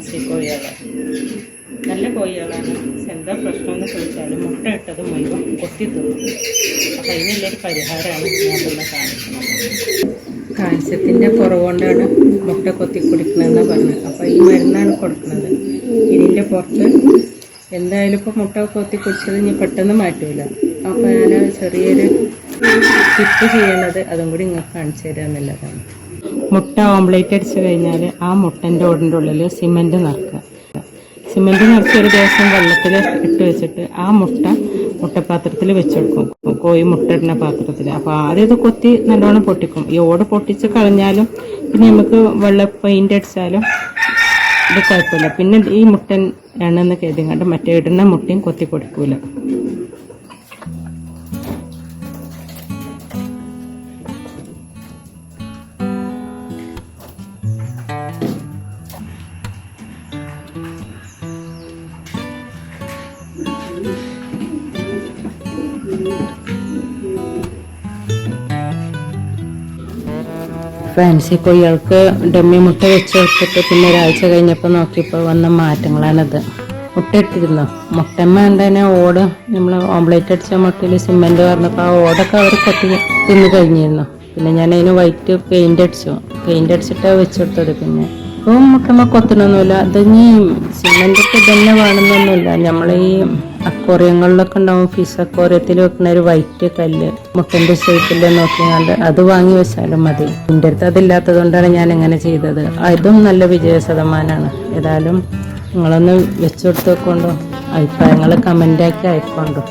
Fancy കോഴികൾ നല്ല കോഴികളാണ്. എന്താ പ്രശ്നമെന്ന് ചോദിച്ചാൽ മുട്ട ഇട്ടത് മുഴുവൻ കൊത്തി തിന്നു അപ്പം അതിനുള്ളൊരു പരിഹാരമാണ് തന്നെ കാണിക്കുന്നത് കാൽസ്യത്തിന്റെ കുറവുകൊണ്ടാണ് മുട്ട കൊത്തി കുടിക്കണമെന്ന് പറഞ്ഞത്. അപ്പോൾ ഈ മരുന്നാണ് കൊടുക്കുന്നത് ഇതിന്റെ പുറത്ത് എന്തായാലും ഇപ്പോൾ മുട്ട കൊത്തി കുടിച്ചത് ഇനി പെട്ടെന്ന് മാറ്റൂല. അപ്പോൾ ഞാൻ ചെറിയൊരു ടിപ്പ് ചെയ്യണത് അതും കൂടി നിങ്ങൾക്ക് കാണിച്ചു തരാം എന്നുള്ളതാണ് മുട്ട ഓംലേറ്റ് അടിച്ചു കഴിഞ്ഞാൽ ആ മുട്ടന്റെ ഓടിന്റെ ഉള്ളിൽ സിമെന്റ് നിറക്കുക. സിമെന്റ് നിറച്ച് ഒരു ദിവസം വെള്ളത്തിൽ ഇട്ട് വെച്ചിട്ട് ആ മുട്ട മുട്ടപ്പാത്രത്തിൽ വെച്ചെടുക്കും കോഴി മുട്ട ഇടുന്ന പാത്രത്തിൽ അപ്പോൾ ആദ്യം ഇത് കൊത്തി നല്ലോണം പൊട്ടിക്കും. ഈ ഓട് പൊട്ടിച്ച് കളഞ്ഞാലും പിന്നെ നമുക്ക് വെള്ള പെയിന്റ് അടിച്ചാലും ഇത് കുഴപ്പമില്ല. പിന്നെ ഈ മുട്ടൻ എണ്ണെന്ന് കരുതി കണ്ട് മറ്റേ ഇടുന്ന മുട്ടയും കൊത്തി കൊടുക്കൂല ഫാൻസി കൊയ്യാൾക്ക് ഡമ്മി മുട്ട വെച്ച് വെച്ചിട്ട് പിന്നെ ഒരാഴ്ച കഴിഞ്ഞപ്പോൾ നോക്കിയപ്പോൾ വന്ന മാറ്റങ്ങളാണിത്. മുട്ട ഇട്ടിരുന്നു. മുട്ടമ്മ ഉണ്ടതിനെ ഓട് നമ്മൾ ഓംലേറ്റ് അടിച്ച മുട്ടയിൽ സിമെന്റ് പറഞ്ഞപ്പോൾ ആ ഓടൊക്കെ അവർ കൊത്തി തിന്ന് കഴിഞ്ഞിരുന്നു. പിന്നെ ഞാൻ അതിന് വൈറ്റ് പെയിന്റ് അടിച്ചു. പെയിന്റ് അടിച്ചിട്ടാണ് വെച്ചെടുത്തത് പിന്നെ. ഇപ്പോൾ മുട്ടമ്മ കൊത്തണമൊന്നുമില്ല അത് ഇനി സിമെന്റൊക്കെ തന്നെ വേണമെന്നൊന്നുമില്ല. നമ്മൾ ഈ അക്വോറിയങ്ങളിലൊക്കെ ഉണ്ടാവും. ഫിഷ് അക്വോറിയത്തിൽ വെക്കുന്ന ഒരു വൈറ്റ് കല്ല് മുട്ടന്റെ ഷേപ്പിൽ നോക്കിയാണ്ട് അത് വാങ്ങി വെച്ചാലും മതി. എന്റെ അടുത്ത് അതില്ലാത്തത് കൊണ്ടാണ് ഞാൻ ഇങ്ങനെ ചെയ്തത്. അതും നല്ല വിജയ ശതമാനമാണ് ഏതായാലും നിങ്ങളൊന്ന് വെച്ചു വെച്ചുകൊടുത്തോക്കൊണ്ടോ അഭിപ്രായങ്ങൾ കമന്റാക്കി അയക്കൊണ്ടോ?